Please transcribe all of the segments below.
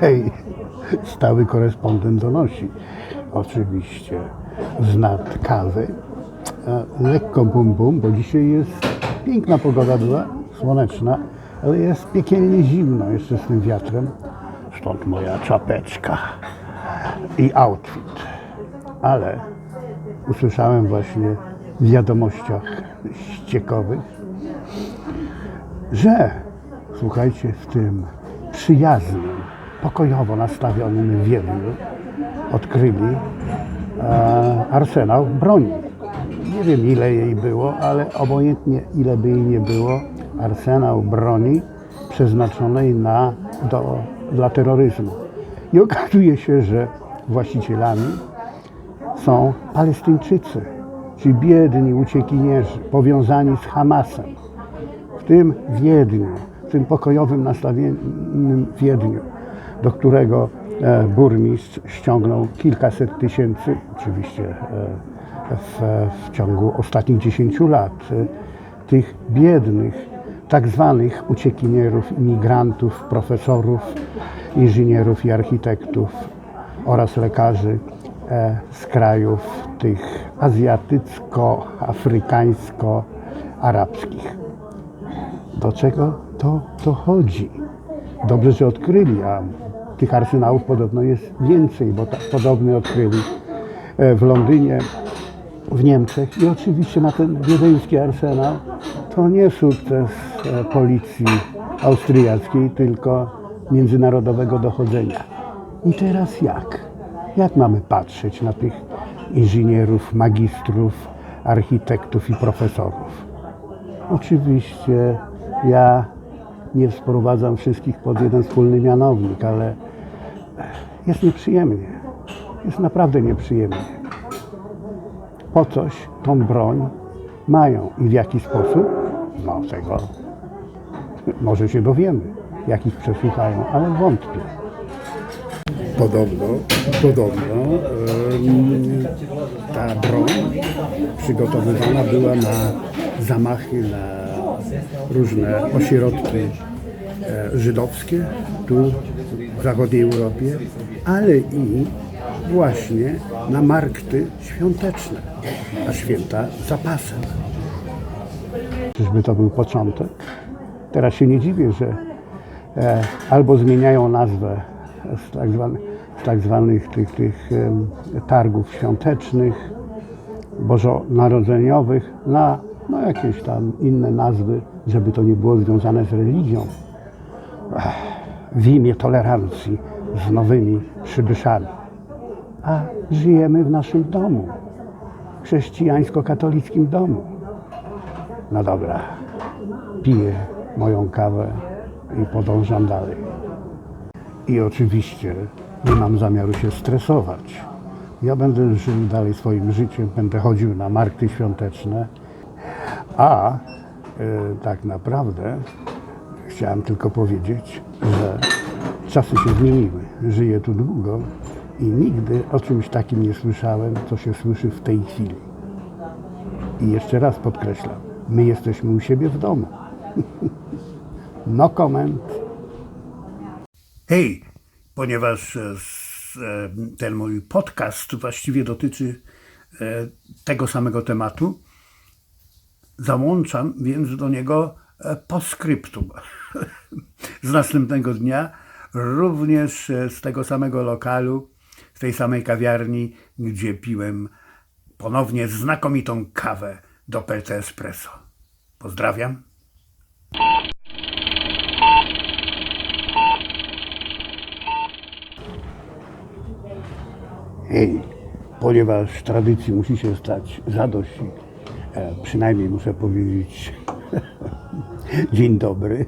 Hej, stały korespondent donosi. Oczywiście znad kawy. E, Lekko bum bum, bo dzisiaj jest piękna pogoda była, słoneczna, ale jest piekielnie zimno jeszcze z tym wiatrem. Stąd moja czapeczka i outfit. Ale usłyszałem właśnie w wiadomościach ściekowych, że słuchajcie, w tym przyjaznym, pokojowo nastawionym Wiedniu odkryli e, arsenał broni. Nie wiem ile jej było, ale obojętnie ile by jej nie było, arsenał broni przeznaczonej na, do, dla terroryzmu. I okazuje się, że właścicielami są Palestyńczycy, czyli biedni uciekinierzy powiązani z Hamasem w tym Wiedniu, w tym pokojowym, nastawionym Wiedniu, do którego e, burmistrz ściągnął kilkaset tysięcy, oczywiście e, w, w ciągu ostatnich 10 lat, e, tych biednych, tak zwanych uciekinierów, imigrantów, profesorów, inżynierów i architektów oraz lekarzy z krajów tych azjatycko-afrykańsko-arabskich do czego to, to chodzi. Dobrze, że odkryli, a tych arsenałów podobno jest więcej, bo tak podobny odkryli e, w Londynie, w Niemczech i oczywiście na ten wiedeński arsenał to nie sukces e, policji austriackiej, tylko międzynarodowego dochodzenia. I teraz jak? Jak mamy patrzeć na tych inżynierów, magistrów, architektów i profesorów? Oczywiście ja nie sprowadzam wszystkich pod jeden wspólny mianownik, ale jest nieprzyjemnie. Jest naprawdę nieprzyjemnie. Po coś tą broń mają i w jaki sposób? No tego może się dowiemy, jak ich przesłuchają, ale wątpię. Podobno, podobno ta broń przygotowywana była na zamachy na różne ośrodki e, żydowskie tu w zachodniej Europie, ale i właśnie na markty świąteczne, a święta zapasem. Czyżby to był początek? Teraz się nie dziwię, że e, albo zmieniają nazwę z tak zwanych, z tak zwanych tych, tych targów świątecznych, bożonarodzeniowych na no, jakieś tam inne nazwy, żeby to nie było związane z religią. Ech, W imię tolerancji z nowymi przybyszami. A żyjemy w naszym domu, chrześcijańsko-katolickim domu. No dobra, piję moją kawę i podążam dalej. I oczywiście nie mam zamiaru się stresować. Ja będę żył dalej swoim życiem, będę chodził na markty świąteczne, a e, tak naprawdę chciałem tylko powiedzieć, że czasy się zmieniły. Żyję tu długo i nigdy o czymś takim nie słyszałem, co się słyszy w tej chwili. I jeszcze raz podkreślam, my jesteśmy u siebie w domu. No comment. Hej, ponieważ e, e, ten mój podcast właściwie dotyczy e, tego samego tematu, załączam więc do niego postscriptum. Z następnego dnia, również z tego samego lokalu, z tej samej kawiarni, gdzie piłem ponownie znakomitą kawę do PT Espresso. Pozdrawiam. Hej, ponieważ tradycji musi się stać zadość, e, przynajmniej muszę powiedzieć dzień dobry,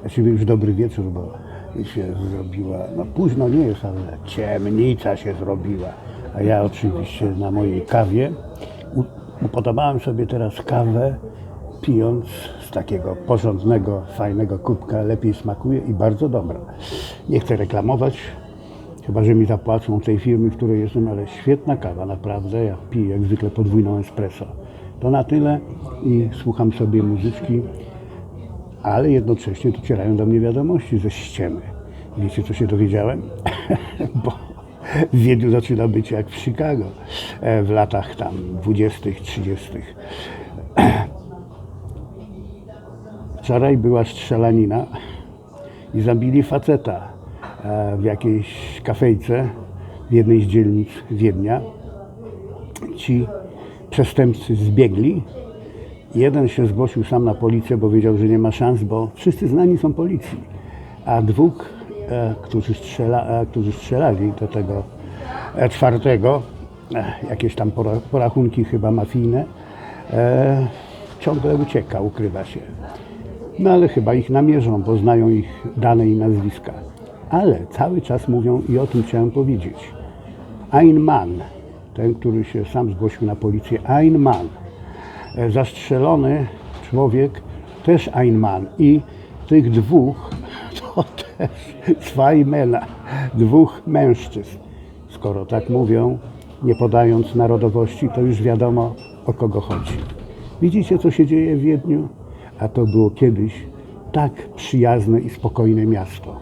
właściwie już dobry wieczór, bo się zrobiła, no późno nie jest, ale ciemnica się zrobiła, a ja oczywiście na mojej kawie upodobałem sobie teraz kawę pijąc z takiego porządnego, fajnego kubka, lepiej smakuje i bardzo dobra. Nie chcę reklamować, Chyba, że mi zapłacą tej firmy, w której jestem, ale świetna kawa, naprawdę. Ja piję jak zwykle podwójną espresso. To na tyle i słucham sobie muzyczki, ale jednocześnie docierają do mnie wiadomości ze ściemy. Wiecie, co się dowiedziałem? Bo w Wiedniu zaczyna być jak w Chicago e, w latach tam 20., 30. Wczoraj była strzelanina i zabili faceta e, w jakiejś kafejce w jednej z dzielnic Wiednia. Ci przestępcy zbiegli. Jeden się zgłosił sam na policję, bo wiedział, że nie ma szans, bo wszyscy znani są policji. A dwóch, e, którzy, strzela, e, którzy strzelali do tego e, czwartego, e, jakieś tam pora- porachunki chyba mafijne, e, ciągle ucieka, ukrywa się. No ale chyba ich namierzą, bo znają ich dane i nazwiska. Ale cały czas mówią i o tym chciałem powiedzieć. Ein Mann, ten, który się sam zgłosił na policję, Ein Mann, zastrzelony człowiek, też Ein Mann i tych dwóch to też zwei Männer, dwóch mężczyzn. Skoro tak mówią, nie podając narodowości, to już wiadomo o kogo chodzi. Widzicie, co się dzieje w Wiedniu? A to było kiedyś tak przyjazne i spokojne miasto.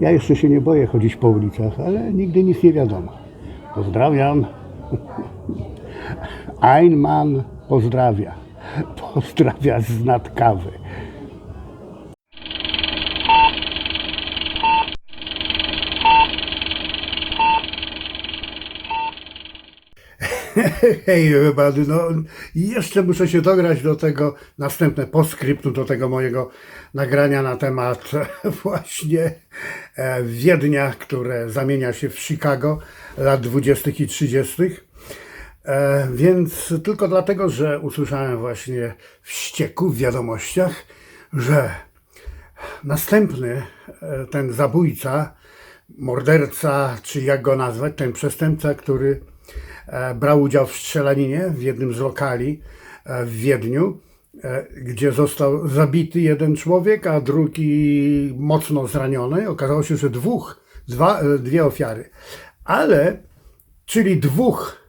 Ja jeszcze się nie boję chodzić po ulicach, ale nigdy nic nie wiadomo. Pozdrawiam. Einman pozdrawia. Pozdrawia z nad kawy. Hej, everybody, no jeszcze muszę się dograć do tego następne postscriptum, do tego mojego nagrania na temat właśnie e, Wiednia, które zamienia się w Chicago lat 20. i 30. E, Więc tylko dlatego, że usłyszałem właśnie wścieku w wiadomościach, że następny e, ten zabójca, morderca, czy jak go nazwać, ten przestępca, który e, brał udział w strzelaninie w jednym z lokali w Wiedniu, gdzie został zabity jeden człowiek, a drugi mocno zraniony. Okazało się, że dwóch, dwa, dwie ofiary. Ale, czyli dwóch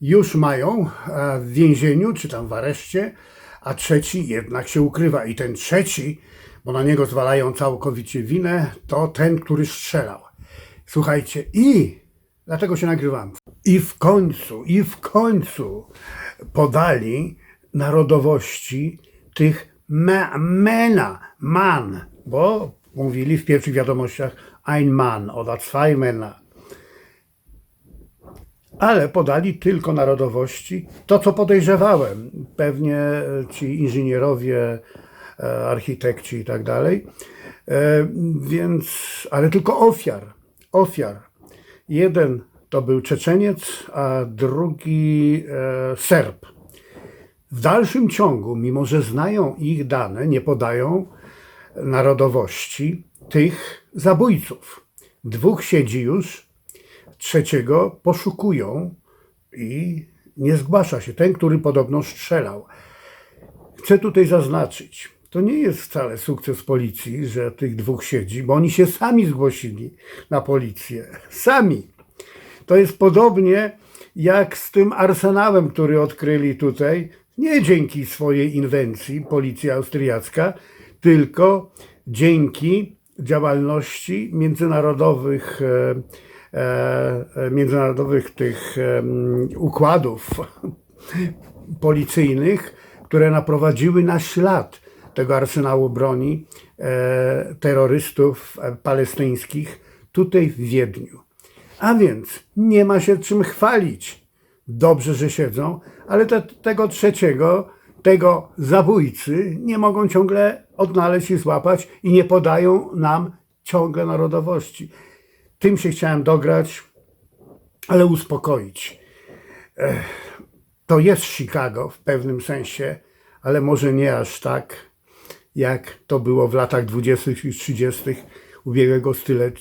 już mają e, w więzieniu, czy tam w areszcie, a trzeci jednak się ukrywa. I ten trzeci, bo na niego zwalają całkowicie winę, to ten, który strzelał. Słuchajcie, i dlatego się nagrywam. I w końcu, i w końcu podali narodowości tych me, mena, man, bo mówili w pierwszych wiadomościach ein Mann oder zwei Männer ale podali tylko narodowości. To, co podejrzewałem, pewnie ci inżynierowie, e, architekci i tak dalej. E, Więc, ale tylko ofiar, ofiar. Jeden to był Czeczeniec, a drugi e, Serb. W dalszym ciągu, mimo że znają ich dane, nie podają narodowości tych zabójców. Dwóch siedzi już, trzeciego poszukują i nie zgłasza się. Ten, który podobno strzelał. Chcę tutaj zaznaczyć, to nie jest wcale sukces policji, że tych dwóch siedzi, bo oni się sami zgłosili na policję. Sami. To jest podobnie jak z tym arsenałem, który odkryli tutaj, nie dzięki swojej inwencji policja austriacka, tylko dzięki działalności międzynarodowych, e, międzynarodowych tych układów policyjnych, które naprowadziły na ślad tego arsenału broni e, terrorystów e, palestyńskich tutaj w Wiedniu. A więc nie ma się czym chwalić. Dobrze, że siedzą, ale te, tego trzeciego, tego zabójcy nie mogą ciągle odnaleźć i złapać i nie podają nam ciągle narodowości. Tym się chciałem dograć, ale uspokoić. To jest Chicago w pewnym sensie, ale może nie aż tak, jak to było w latach 20. i 30. ubiegłego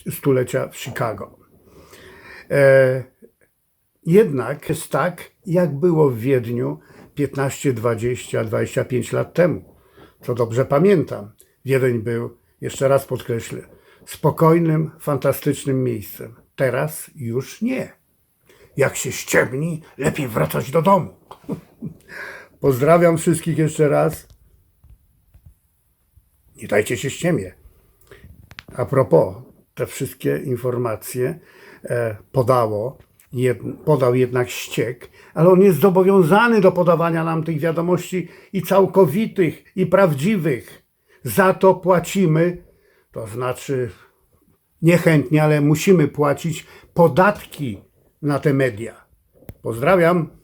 stulecia w Chicago. Jednak jest tak, jak było w Wiedniu 15, 20, 25 lat temu. Co dobrze pamiętam. Wiedeń był, jeszcze raz podkreślę, spokojnym, fantastycznym miejscem. Teraz już nie. Jak się ściemni, lepiej wracać do domu. Pozdrawiam wszystkich jeszcze raz. Nie dajcie się ściemie. A propos, te wszystkie informacje e, podało, podał jednak ściek, ale on jest zobowiązany do podawania nam tych wiadomości i całkowitych, i prawdziwych. Za to płacimy to znaczy niechętnie, ale musimy płacić podatki na te media. Pozdrawiam.